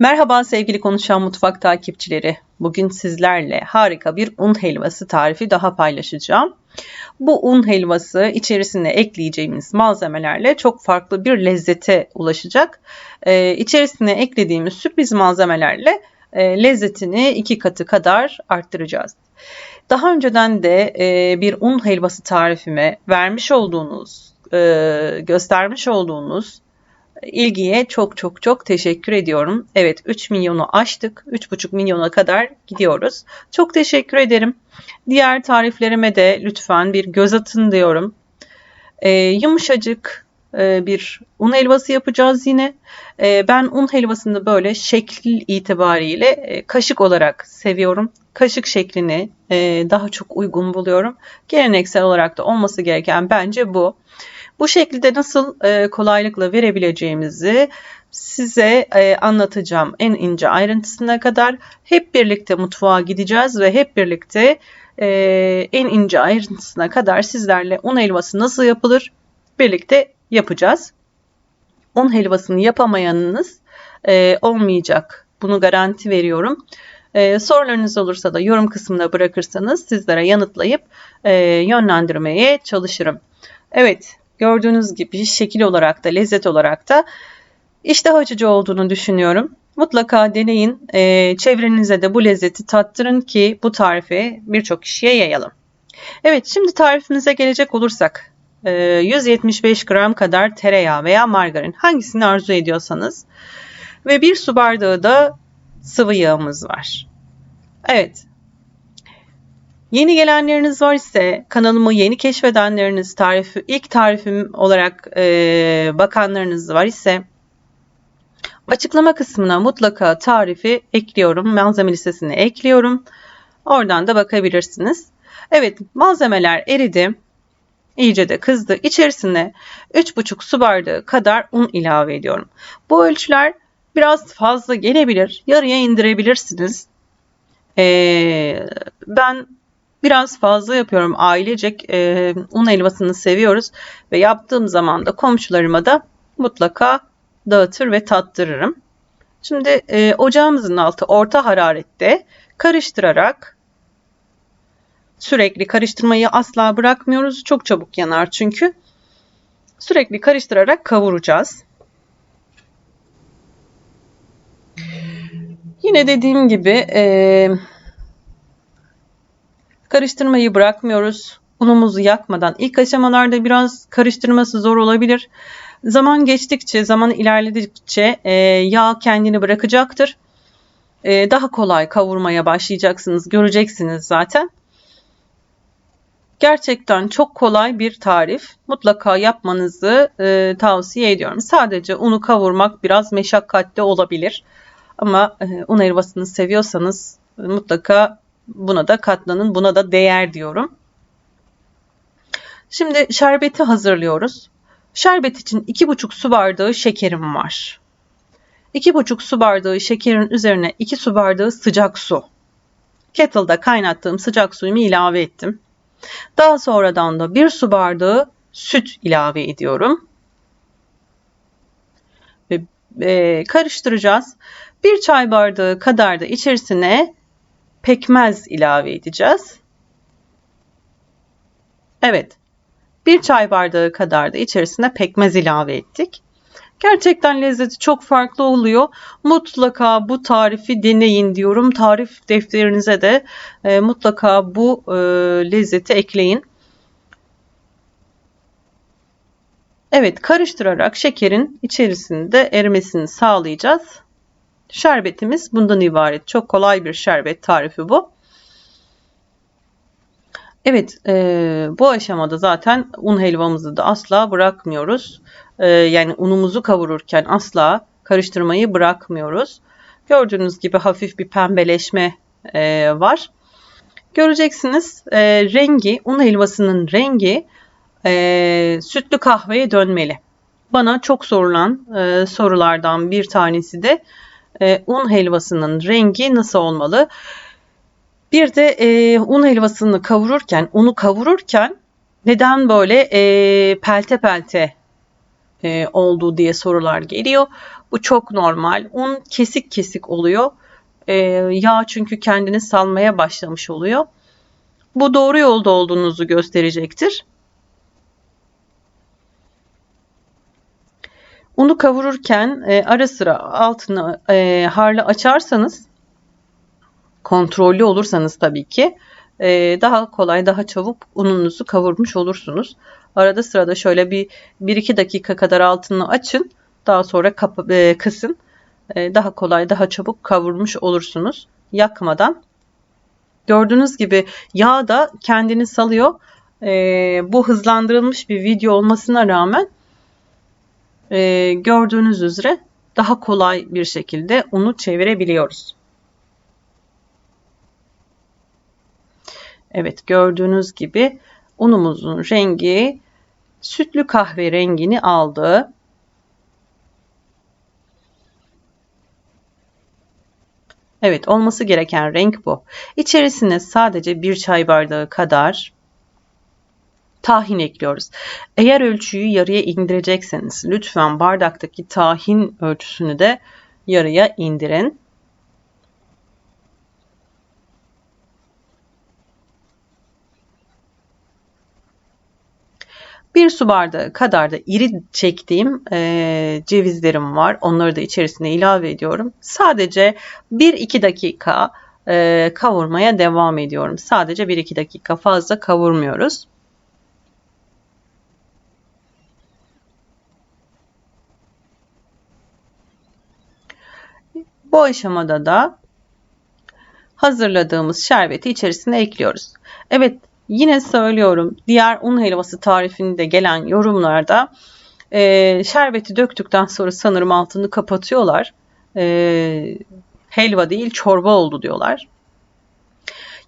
Merhaba sevgili Konuşan Mutfak takipçileri. Bugün sizlerle harika bir un helvası tarifi daha paylaşacağım. Bu un helvası içerisine ekleyeceğimiz malzemelerle çok farklı bir lezzete ulaşacak. Ee, içerisine eklediğimiz sürpriz malzemelerle e, lezzetini iki katı kadar arttıracağız. Daha önceden de e, bir un helvası tarifime vermiş olduğunuz, e, göstermiş olduğunuz ilgiye çok çok çok teşekkür ediyorum. Evet 3 milyonu aştık. 3,5 milyona kadar gidiyoruz. Çok teşekkür ederim. Diğer tariflerime de lütfen bir göz atın diyorum. Ee, yumuşacık e, bir un helvası yapacağız yine. E, ben un helvasını böyle şekil itibariyle e, kaşık olarak seviyorum. Kaşık şeklini e, daha çok uygun buluyorum. Geleneksel olarak da olması gereken bence bu. Bu şekilde nasıl e, kolaylıkla verebileceğimizi size e, anlatacağım en ince ayrıntısına kadar. Hep birlikte mutfağa gideceğiz ve hep birlikte e, en ince ayrıntısına kadar sizlerle un helvası nasıl yapılır birlikte yapacağız. Un helvasını yapamayanınız e, olmayacak. Bunu garanti veriyorum. E, sorularınız olursa da yorum kısmına bırakırsanız sizlere yanıtlayıp e, yönlendirmeye çalışırım. Evet, Gördüğünüz gibi şekil olarak da lezzet olarak da iştah açıcı olduğunu düşünüyorum. Mutlaka deneyin. E, çevrenize de bu lezzeti tattırın ki bu tarifi birçok kişiye yayalım. Evet şimdi tarifimize gelecek olursak. E, 175 gram kadar tereyağı veya margarin hangisini arzu ediyorsanız ve bir su bardağı da sıvı yağımız var. Evet Yeni gelenleriniz var ise kanalımı yeni keşfedenleriniz, tarifi, ilk tarifim olarak e, bakanlarınız var ise açıklama kısmına mutlaka tarifi ekliyorum. Malzeme listesine ekliyorum. Oradan da bakabilirsiniz. Evet malzemeler eridi. İyice de kızdı. İçerisine 3,5 su bardağı kadar un ilave ediyorum. Bu ölçüler biraz fazla gelebilir. Yarıya indirebilirsiniz. Ee, ben Biraz fazla yapıyorum. Ailecek e, un helvasını seviyoruz ve yaptığım zaman da komşularıma da mutlaka dağıtır ve tattırırım. Şimdi e, ocağımızın altı orta hararette karıştırarak sürekli karıştırmayı asla bırakmıyoruz. Çok çabuk yanar çünkü. Sürekli karıştırarak kavuracağız. Yine dediğim gibi e, Karıştırmayı bırakmıyoruz. Unumuzu yakmadan. İlk aşamalarda biraz karıştırması zor olabilir. Zaman geçtikçe, zaman ilerledikçe e, yağ kendini bırakacaktır. E, daha kolay kavurmaya başlayacaksınız. Göreceksiniz zaten. Gerçekten çok kolay bir tarif. Mutlaka yapmanızı e, tavsiye ediyorum. Sadece unu kavurmak biraz meşakkatli olabilir. Ama e, un helvasını seviyorsanız mutlaka Buna da katlanın, buna da değer diyorum. Şimdi şerbeti hazırlıyoruz. Şerbet için 2,5 su bardağı şekerim var. 2,5 su bardağı şekerin üzerine 2 su bardağı sıcak su. Kettle'da kaynattığım sıcak suyumu ilave ettim. Daha sonradan da 1 su bardağı süt ilave ediyorum. Ve e, karıştıracağız. 1 çay bardağı kadar da içerisine pekmez ilave edeceğiz. Evet. Bir çay bardağı kadar da içerisine pekmez ilave ettik. Gerçekten lezzeti çok farklı oluyor. Mutlaka bu tarifi deneyin diyorum. Tarif defterinize de e, mutlaka bu e, lezzeti ekleyin. Evet karıştırarak şekerin içerisinde erimesini sağlayacağız. Şerbetimiz bundan ibaret. Çok kolay bir şerbet tarifi bu. Evet e, bu aşamada zaten un helvamızı da asla bırakmıyoruz. E, yani unumuzu kavururken asla karıştırmayı bırakmıyoruz. Gördüğünüz gibi hafif bir pembeleşme e, var. Göreceksiniz e, rengi un helvasının rengi e, sütlü kahveye dönmeli. Bana çok sorulan e, sorulardan bir tanesi de e, un helvasının rengi nasıl olmalı? Bir de e, un helvasını kavururken, unu kavururken neden böyle e, pelte pelte e, olduğu diye sorular geliyor. Bu çok normal. Un kesik kesik oluyor. Ee, yağ çünkü kendini salmaya başlamış oluyor. Bu doğru yolda olduğunuzu gösterecektir. Unu kavururken e, ara sıra altını e, harlı açarsanız kontrollü olursanız tabii ki e, daha kolay daha çabuk ununuzu kavurmuş olursunuz. Arada sırada şöyle bir 1-2 dakika kadar altını açın. Daha sonra kapı, e, kısın. E, daha kolay daha çabuk kavurmuş olursunuz. Yakmadan. Gördüğünüz gibi yağ da kendini salıyor. E, bu hızlandırılmış bir video olmasına rağmen e, gördüğünüz üzere daha kolay bir şekilde unu çevirebiliyoruz. Evet gördüğünüz gibi unumuzun rengi sütlü kahve rengini aldı. Evet olması gereken renk bu. İçerisine sadece bir çay bardağı kadar tahin ekliyoruz. Eğer ölçüyü yarıya indirecekseniz lütfen bardaktaki tahin ölçüsünü de yarıya indirin. Bir su bardağı kadar da iri çektiğim e, cevizlerim var. Onları da içerisine ilave ediyorum. Sadece 1-2 dakika e, kavurmaya devam ediyorum. Sadece 1-2 dakika fazla kavurmuyoruz. Bu aşamada da hazırladığımız şerbeti içerisine ekliyoruz. Evet yine söylüyorum diğer un helvası tarifinde gelen yorumlarda e, şerbeti döktükten sonra sanırım altını kapatıyorlar. E, helva değil çorba oldu diyorlar.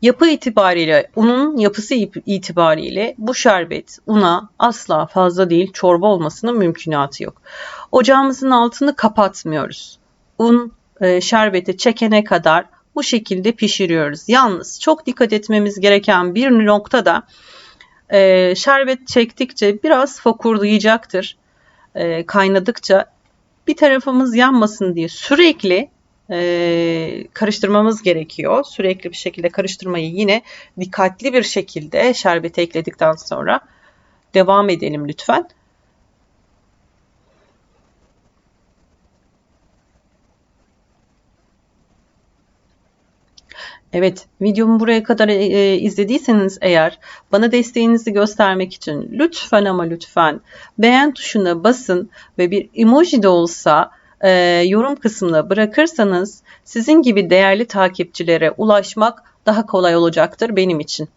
Yapı itibariyle, unun yapısı itibariyle bu şerbet una asla fazla değil çorba olmasının mümkünatı yok. Ocağımızın altını kapatmıyoruz. Un şerbeti çekene kadar bu şekilde pişiriyoruz. Yalnız çok dikkat etmemiz gereken bir nokta da e, şerbet çektikçe biraz fokurdayacaktır. E, kaynadıkça bir tarafımız yanmasın diye sürekli e, karıştırmamız gerekiyor. Sürekli bir şekilde karıştırmayı yine dikkatli bir şekilde şerbeti ekledikten sonra devam edelim lütfen. Evet, videomu buraya kadar e, e, izlediyseniz eğer bana desteğinizi göstermek için lütfen ama lütfen beğen tuşuna basın ve bir emoji de olsa e, yorum kısmına bırakırsanız sizin gibi değerli takipçilere ulaşmak daha kolay olacaktır benim için.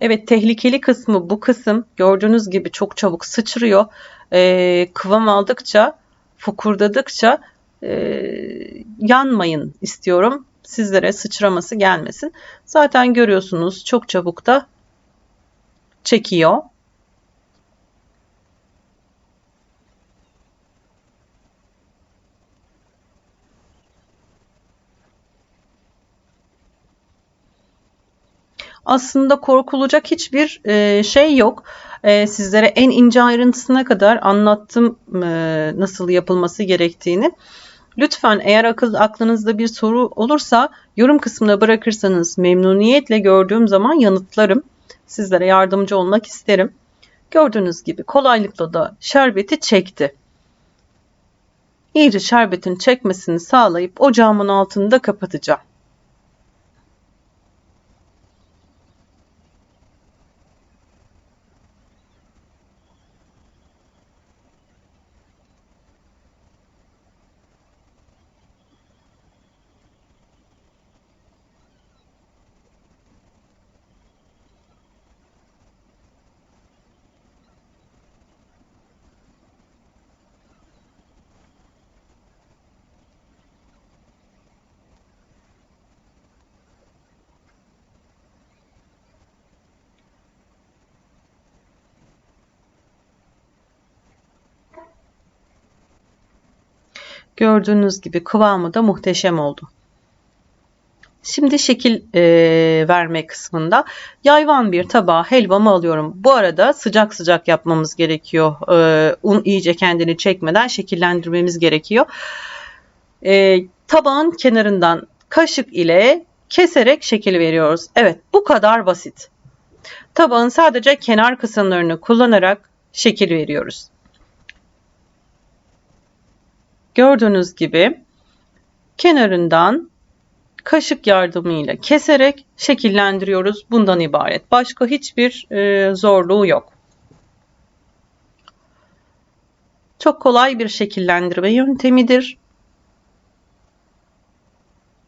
Evet tehlikeli kısmı bu kısım gördüğünüz gibi çok çabuk sıçrıyor. E, kıvam aldıkça fokurdadıkça e, yanmayın istiyorum sizlere sıçraması gelmesin. Zaten görüyorsunuz çok çabuk da çekiyor. Aslında korkulacak hiçbir e, şey yok. E, sizlere en ince ayrıntısına kadar anlattım e, nasıl yapılması gerektiğini. Lütfen eğer akıl, aklınızda bir soru olursa yorum kısmına bırakırsanız memnuniyetle gördüğüm zaman yanıtlarım. Sizlere yardımcı olmak isterim. Gördüğünüz gibi kolaylıkla da şerbeti çekti. İyice şerbetin çekmesini sağlayıp ocağımın altını da kapatacağım. Gördüğünüz gibi kıvamı da muhteşem oldu. Şimdi şekil e, verme kısmında yayvan bir tabağa helvamı alıyorum. Bu arada sıcak sıcak yapmamız gerekiyor. E, un iyice kendini çekmeden şekillendirmemiz gerekiyor. E, tabağın kenarından kaşık ile keserek şekil veriyoruz. Evet bu kadar basit. Tabağın sadece kenar kısımlarını kullanarak şekil veriyoruz. Gördüğünüz gibi kenarından kaşık yardımıyla keserek şekillendiriyoruz. Bundan ibaret. Başka hiçbir e, zorluğu yok. Çok kolay bir şekillendirme yöntemidir.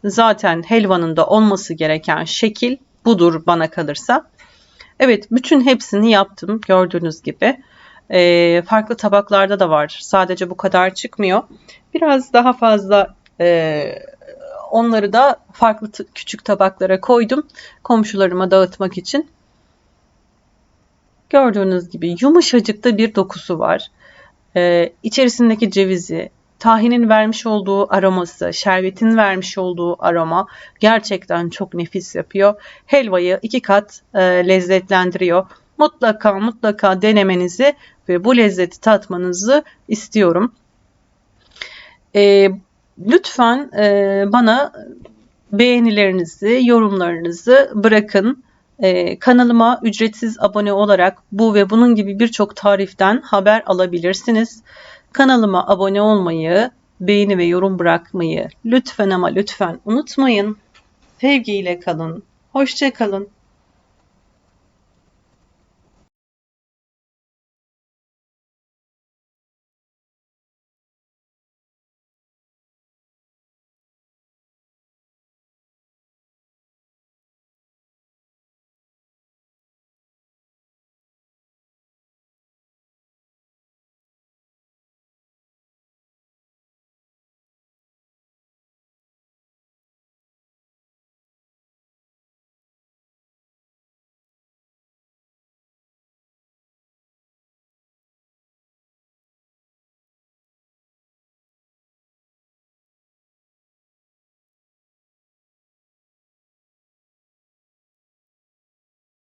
Zaten helvanın da olması gereken şekil budur bana kalırsa. Evet bütün hepsini yaptım gördüğünüz gibi. E, farklı tabaklarda da var. Sadece bu kadar çıkmıyor. Biraz daha fazla e, onları da farklı küçük tabaklara koydum. Komşularıma dağıtmak için. Gördüğünüz gibi yumuşacık da bir dokusu var. Ee, içerisindeki cevizi, tahinin vermiş olduğu aroması, şerbetin vermiş olduğu aroma gerçekten çok nefis yapıyor. Helvayı iki kat e, lezzetlendiriyor. Mutlaka mutlaka denemenizi ve bu lezzeti tatmanızı istiyorum. E, lütfen e, bana beğenilerinizi, yorumlarınızı bırakın. E, kanalıma ücretsiz abone olarak bu ve bunun gibi birçok tariften haber alabilirsiniz. Kanalıma abone olmayı, beğeni ve yorum bırakmayı lütfen ama lütfen unutmayın. Sevgiyle kalın. Hoşça kalın.